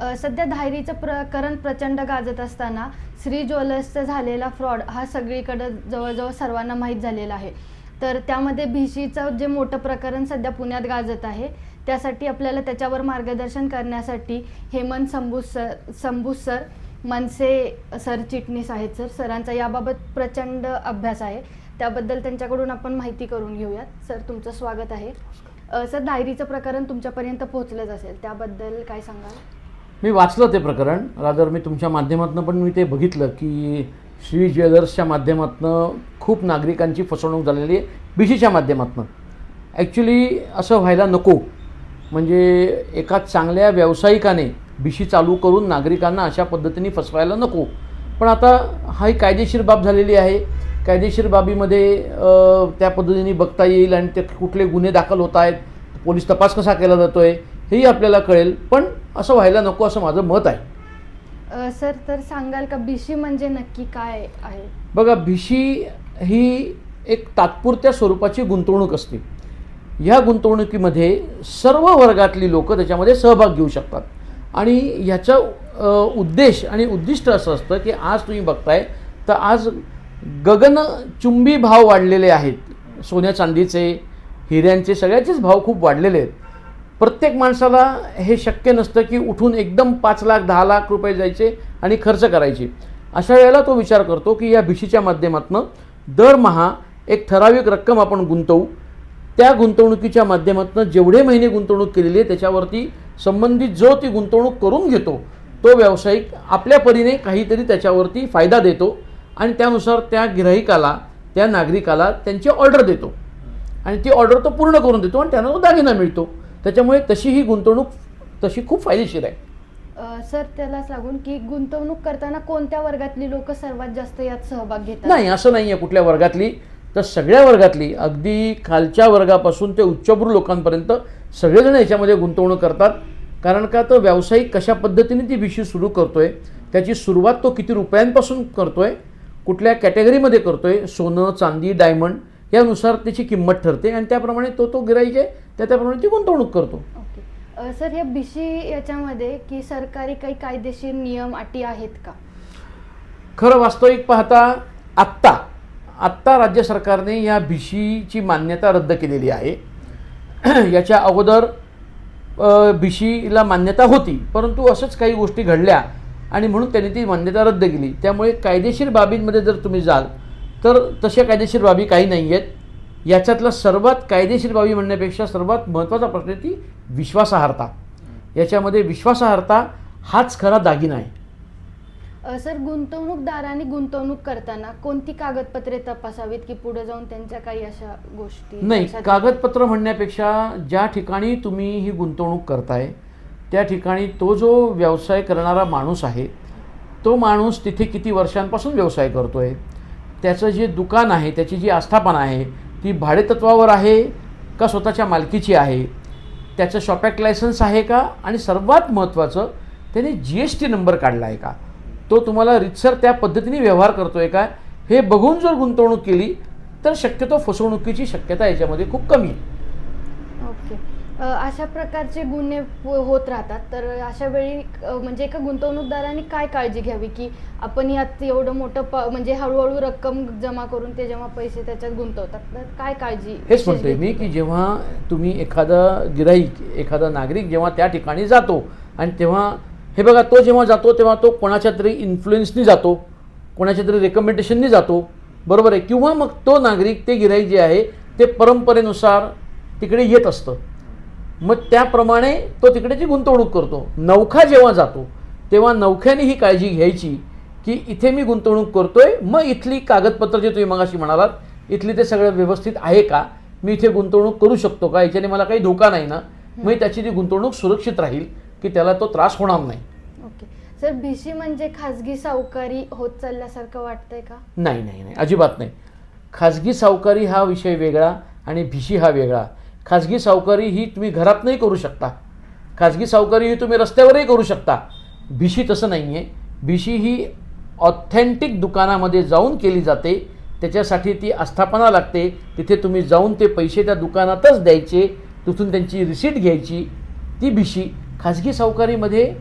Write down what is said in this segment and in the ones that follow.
सध्या धायरीचं प्रकरण प्रचंड गाजत असताना श्री ज्वेलर्सचा झालेला फ्रॉड हा सगळीकडं जवळजवळ सर्वांना माहीत झालेला आहे. तर त्यामध्ये भिशीचं जे मोठं प्रकरण सध्या पुण्यात गाजत आहे त्यासाठी आपल्याला त्याच्यावर मार्गदर्शन करण्यासाठी हेमंत संबूस सर संबूस सर मनसे सरचिटणीस आहेत सर. सरांचा याबाबत प्रचंड अभ्यास आहे. त्याबद्दल त्यांच्याकडून आपण माहिती करून घेऊयात. सर तुमचं स्वागत आहे. सर डायरीचं प्रकरण तुमच्यापर्यंत पोहोचलंच असेल. त्याबद्दल काय सांगाल? मी वाचलं ते प्रकरण. रादर मी तुमच्या माध्यमातून पण मी ते बघितलं की श्री ज्वेलर्सच्या माध्यमातून खूप नागरिकांची फसवणूक झालेली आहे. बिशीच्या माध्यमातून. ॲक्च्युली असं व्हायला नको. म्हणजे एका चांगल्या व्यावसायिकाने बिशी चालू करून नागरिकांना अशा पद्धतीने फसवायला नको. पण आता हा ही कायदेशीर बाब झालेली आहे. कायदेशीर बाबीमध्ये त्या पद्धतीने बघता येईल आणि ते कुठले गुन्हे दाखल होत आहेत. पोलीस तपास कसा केला जातो आहे हेही आपल्याला कळेल पण असं व्हायला नको असं माझं मत आहे. अ, सर तर सांगाल का बिशी म्हणजे नक्की काय आहे? बघा भिशी ही एक तात्पुरत्या स्वरूपाची गुंतवणूक असते. ह्या गुंतवणुकीमध्ये सर्व वर्गातली लोक त्याच्यामध्ये सहभाग घेऊ शकतात. आणि ह्याचा अ, उद्देश आणि उद्दिष्ट असं असतं की आज तुम्ही बघताय तर आज गगनचुंबी भाव वाढलेले आहेत. सोन्या चांदीचे हिऱ्यांचे सगळ्याचेच भाव खूप वाढलेले आहेत. प्रत्येक माणसाला हे शक्य नसतं की उठून एकदम पाच लाख दहा लाख रुपये जायचे आणि खर्च करायचे. अशा वेळेला तो विचार करतो की या भिशीच्या माध्यमातून दरमहा एक ठराविक रक्कम आपण गुंतवू. त्या गुंतवणुकीच्या माध्यमातून जेवढे महिने गुंतवणूक केलेली आहे त्याच्यावरती संबंधित जो ती गुंतवणूक करून घेतो तो व्यावसायिक आपल्या परीने काहीतरी त्याच्यावरती फायदा देतो आणि त्यानुसार त्या गिराहिकाला त्या नागरिकाला त्यांची ऑर्डर देतो. आणि ती ऑर्डर तो पूर्ण करून देतो आणि त्यांना तो दागिना मिळतो. त्याच्यामुळे तशी ही गुंतवणूक तशी खूप फायदेशीर आहे. सर त्यालाच लागून की गुंतवणूक करताना कोणत्या वर्गातली लोक सर्वात जास्त यात सहभाग घेतात? नाही असं नाही आहे कुठल्या वर्गातली. तर सगळ्या वर्गातली अगदी खालच्या वर्गापासून ते उच्चभ्रू लोकांपर्यंत सगळेजण याच्यामध्ये गुंतवणूक करतात. कारण का तर व्यावसायिक कशा पद्धतीने ती भिशी सुरू करतोय त्याची सुरुवात तो किती रुपयांपासून करतोय कुठल्या कॅटेगरीमध्ये करतोय सोनं चांदी डायमंड यानुसार त्याची किंमत ठरते आणि त्याप्रमाणे तो तो गिराईक आहे त्या त्याप्रमाणे ती गुंतवणूक करतो. ओके. सर ह्या बिशी याच्यामध्ये की सरकारी काही कायदेशीर नियम अटी आहेत का? खरं वास्तविक पाहता आत्ता आत्ता राज्य सरकारने या भिशीची मान्यता रद्द केलेली आहे. याच्या अगोदर भिशीला मान्यता होती परंतु असंच काही गोष्टी घडल्या आणि म्हणून त्यांनी ती मान्यता रद्द केली. त्यामुळे कायदेशीर बाबींमध्ये जर तुम्ही जाल तर तशा कायदेशीर बाबी काही नाही आहेत याच्यातला सर्वात कायदेशीर बाबी म्हणण्यापेक्षा सर्वात महत्त्वाचा प्रश्न आहे ती विश्वासार्हता. याच्यामध्ये विश्वासार्हता हाच खरा दागिना आहे. सर गुंतवणूकदारांनी गुंतवणूक करताना कोणती कागदपत्रे तपासावीत की पुढे जाऊन त्यांच्या काही अशा गोष्टी? नाही कागदपत्र म्हणण्यापेक्षा ज्या ठिकाणी तुम्ही ही गुंतवणूक करताय त्या ठिकाणी तो जो व्यवसाय करणारा माणूस आहे तो माणूस तिथे किती वर्षांपासून व्यवसाय करतोय? त्याचं जे दुकान आहे त्याची जी आस्थापना आहे ती भाडेतत्वावर आहे का स्वतःच्या मालकीची आहे? त्याचं शॉपॅक्ट लायसन्स आहे का? आणि सर्वात महत्त्वाचं त्याने जी एस टी नंबर काढला आहे का? तो तुम्हाला रितसर त्या पद्धतीने व्यवहार करतो आहे का? हे बघून जर गुंतवणूक केली तर शक्यतो फसवणुकीची शक्यता याच्यामध्ये खूप कमी आहे. ओके. अशा प्रकारचे गुन्हे हो- होत राहतात. तर अशा वेळी म्हणजे एका गुंतवणूकदारांनी काय काळजी घ्यावी की आपण यात एवढं मोठं प म्हणजे हळूहळू रक्कम जमा करून ते जेव्हा पैसे त्याच्यात गुंतवतात तर काय काळजी हेच म्हणतोय मी की जेव्हा तुम्ही एखादा गिराईक एखादा नागरिक जेव्हा त्या ठिकाणी जातो आणि तेव्हा हे बघा तो जेव्हा जातो तेव्हा तो कोणाच्या तरी इन्फ्लुएन्सनी जातो कोणाच्या तरी रेकमेंडेशननी जातो. बरोबर आहे? किंवा मग तो नागरिक ते गिराईक जे आहे ते परंपरेनुसार तिकडे येत असतं. मग त्याप्रमाणे तो तिकडे ती गुंतवणूक करतो. नौखा जेव्हा जातो तेव्हा नौख्याने ही काळजी घ्यायची की इथे मी गुंतवणूक करतोय मग इथली कागदपत्र जे तुम्ही मगाशी म्हणालात इथली ते सगळं व्यवस्थित आहे का? मी इथे गुंतवणूक करू शकतो का? याच्याने मला काही धोका नाही ना? मग त्याची ती गुंतवणूक सुरक्षित राहील की त्याला तो त्रास होणार नाही. ओके. सर भिशी म्हणजे खाजगी सावकारी होत चालल्यासारखं वाटतंय का? नाही नाही नाही. अजिबात नाही. खाजगी सावकारी हा विषय वेगळा आणि भिशी हा वेगळा. खाजगी सावकारी ही तुम्ही घरात नाही करू शकता. खाजगी सावकारी ही तुम्ही रस्त्यावरही करू शकता. भिशी तसं नाही आहे भिशी ही ऑथेंटिक दुकानामध्ये जाऊन केली जाते. त्याच्यासाठी ती आस्थापना लागते. तिथे तुम्ही जाऊन ते पैसे त्या दुकानातच द्यायचे. तिथून त्यांची रिसीट घ्यायची. ती भिशी खाजगी सावकारीमध्ये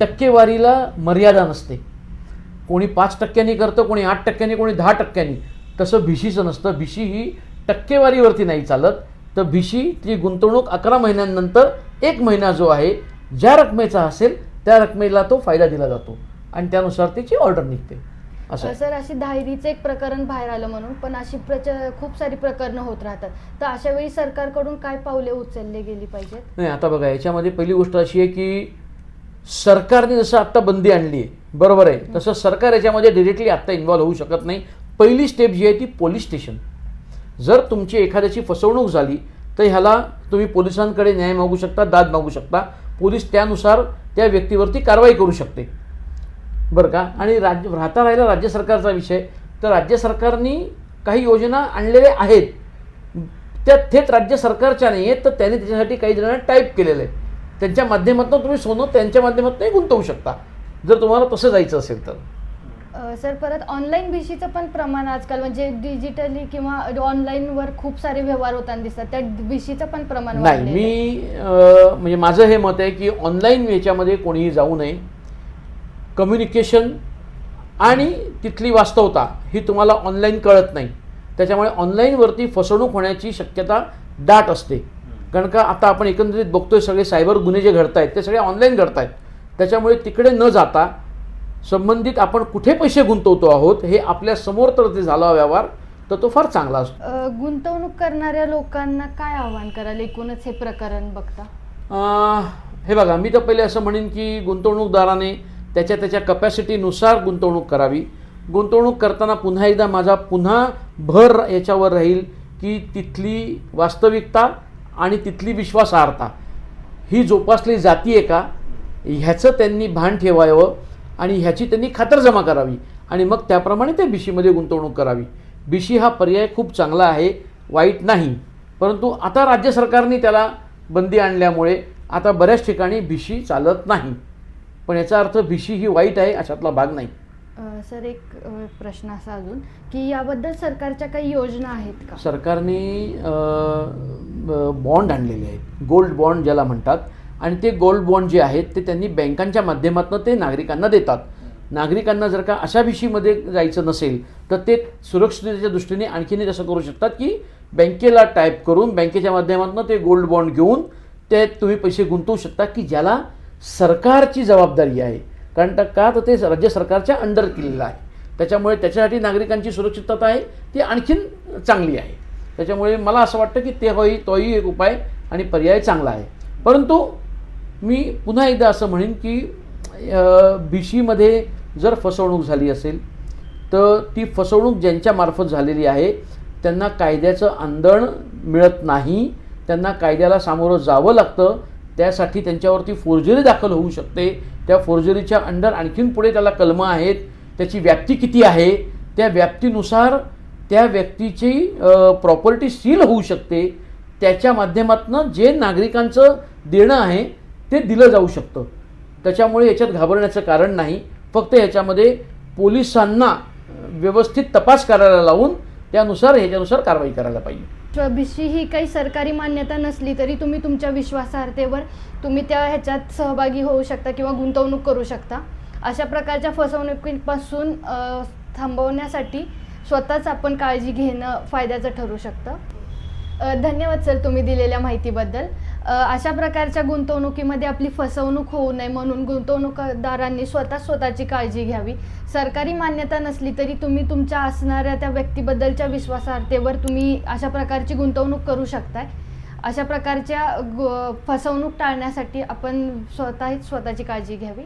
टक्केवारीला मर्यादा नसते. कोणी पाच टक्क्यांनी करतं कोणी आठ टक्क्यांनी कोणी दहा टक्क्यांनी. तसं भिशीचं नसतं. भिशी ही टक्केवारीवरती नाही चालत. तर भिशी ती गुंतवणूक अकरा महिन्यांनंतर एक महिना जो आहे ज्या रकमेचा असेल त्या रकमेला तो फायदा दिला जातो. आणि त्यानुसार त्याची ऑर्डर निघते. असं. सर अशी धायरीचं एक प्रकरण बाहेर आलं म्हणून पण अशी प्रच खूप सारी प्रकरणं होत राहतात. तर अशा वेळी सरकारकडून काय पावले उचलले गेली पाहिजेत? नाही आता बघा याच्यामध्ये पहिली गोष्ट अशी आहे की सरकारने जसं आत्ता बंदी आणली आहे बरोबर आहे. तसं सरकार याच्यामध्ये डिरेक्टली आत्ता इन्व्हॉल्व होऊ शकत नाही. पहिली स्टेप जी आहे ती पोलीस स्टेशन जर तुमची एखाद्याची फसवणूक झाली तर ह्याला तुम्ही पोलिसांकडे न्याय मागू शकता दाद मागू शकता. पोलीस त्यानुसार त्या व्यक्तीवरती कारवाई करू शकते. बरं का? आणि राज्य राहता राहिला राज्य सरकारचा विषय. तर राज्य सरकारनी काही योजना आणलेल्या आहेत. त्या थेट राज्य सरकारच्या नाही आहेत तर त्यांनी त्याच्यासाठी काही जणांना टाईप केलेलं आहे. त्यांच्या माध्यमातून तुम्ही सोनं त्यांच्या माध्यमातूनही गुंतवू शकता. जर तुम्हाला तसं जायचं असेल तर. सर परत ऑनलाईन भिशीचं पण प्रमाण आजकाल म्हणजे डिजिटली किंवा ऑनलाईनवर खूप सारे व्यवहार होताना दिसतात. त्या भिशीचं पण प्रमाण नाही वाढलेलं आहे. मी अं, म्हणजे माझं हे मत आहे की ऑनलाईन याच्यामध्ये कोणीही जाऊ नये. कम्युनिकेशन आणि तिथली वास्तवता ही तुम्हाला ऑनलाईन कळत नाही. त्याच्यामुळे ऑनलाईनवरती फसवणूक होण्याची शक्यता दाट असते. कारण का आता आपण एकंदरीत बघतोय सगळे सायबर गुन्हे जे घडत आहेत ते सगळे ऑनलाईन घडत आहेत त्याच्यामुळे तिकडे न जाता संबंधित आपण कुठे पैसे गुंतवतो आहोत हे आपल्यासमोर तर ते झाला व्यवहार तर तो फार चांगला असतो. अ, गुंतवणूक करणाऱ्या लोकांना काय आव्हान कराल? एकूणच हे प्रकरण बघता. अं, हे बघा मी तर पहिले असं म्हणेन की गुंतवणूकदाराने त्याच्या त्याच्या कपॅसिटीनुसार गुंतवणूक करावी. गुंतवणूक करताना पुन्हा एकदा माझा पुन्हा भर याच्यावर राहील की तिथली वास्तविकता आणि तिथली विश्वासार्हता. ही जोपासली जाती आहे का? ह्याचं त्यांनी भान ठेवावं. आणि ह्याची त्यांनी खातरजमा करावी. आणि मग त्याप्रमाणे त्या बिशीमध्ये गुंतवणूक करावी. बिशी हा पर्याय खूप चांगला आहे वाईट नाही. परंतु आता राज्य सरकारने त्याला बंदी आणल्यामुळे आता बऱ्याच ठिकाणी भिशी चालत नाही. पण याचा अर्थ भिशी ही वाईट आहे अशातला भाग नाही. सर एक प्रश्न असा अजून की याबद्दल सरकारच्या काही योजना आहेत का? सरकारने बॉन्ड आणलेले आहेत. गोल्ड बॉन्ड ज्याला म्हणतात आणि ते गोल्ड बॉन्ड जे आहेत ते त्यांनी बँकांच्या माध्यमातून ते नागरिकांना देतात. नागरिकांना जर का अशा विषयीमध्ये जायचं नसेल तर ते सुरक्षिततेच्या दृष्टीने आणखीनही असं करू शकतात की बँकेला टाईप करून बँकेच्या माध्यमातून ते गोल्ड बॉन्ड घेऊन ते तुम्ही पैसे गुंतवू शकता की ज्याला सरकारची जबाबदारी आहे. कारण का तर ते राज्य सरकारच्या अंडर केलेलं आहे. त्याच्यामुळे त्याच्यासाठी नागरिकांची सुरक्षितता आहे ती आणखीन चांगली आहे. त्याच्यामुळे मला असं वाटतं की ते होई तोही एक उपाय आणि पर्याय चांगला आहे. परंतु मी पुन्हा एकदा असं म्हणेन की बी सीमध्ये जर फसवणूक झाली असेल तर ती फसवणूक ज्यांच्यामार्फत झालेली आहे त्यांना कायद्याचं आंदण मिळत नाही त्यांना कायद्याला सामोरं जावं लागतं त्यासाठी त्यांच्यावरती फोर्जरी दाखल होऊ शकते. त्या फोर्जरीच्या अंडर आणखीन पुढे त्याला कलमं आहेत त्याची व्याप्ती किती आहे त्या व्याप्तीनुसार त्या व्यक्तीची प्रॉपर्टी सील होऊ शकते. त्याच्या माध्यमातून जे नागरिकांचं देणं आहे ते दिलं जाऊ शकतं. त्याच्यामुळे याच्यात घाबरण्याचं कारण नाही. फक्त याच्यामध्ये पोलिसांना व्यवस्थित तपास करायला लावून त्यानुसार ह्याच्यानुसार कारवाई करायला पाहिजे. भिशी ही काही सरकारी मान्यता नसली तरी तुम्ही तुमच्या विश्वासार्हतेवर तुम्ही त्या ह्याच्यात सहभागी होऊ शकता किंवा गुंतवणूक करू शकता. अशा प्रकारच्या फसवणुकीपासून थांबवण्यासाठी स्वतःच आपण काळजी घेणं फायद्याचं ठरू शकतं. धन्यवाद सर तुम्ही दिलेल्या माहितीबद्दल. अशा प्रकारच्या गुंतवणुकीमध्ये आपली फसवणूक होऊ नये म्हणून गुंतवणूकदारांनी स्वतः स्वतःची काळजी घ्यावी. सरकारी मान्यता नसली तरी तुम्ही तुमच्या असणाऱ्या त्या व्यक्तीबद्दलच्या विश्वासार्हतेवर तुम्ही अशा प्रकारची गुंतवणूक करू शकताय. अशा प्रकारच्या गु- फसवणूक टाळण्यासाठी आपण स्वतःच स्वतःची काळजी घ्यावी.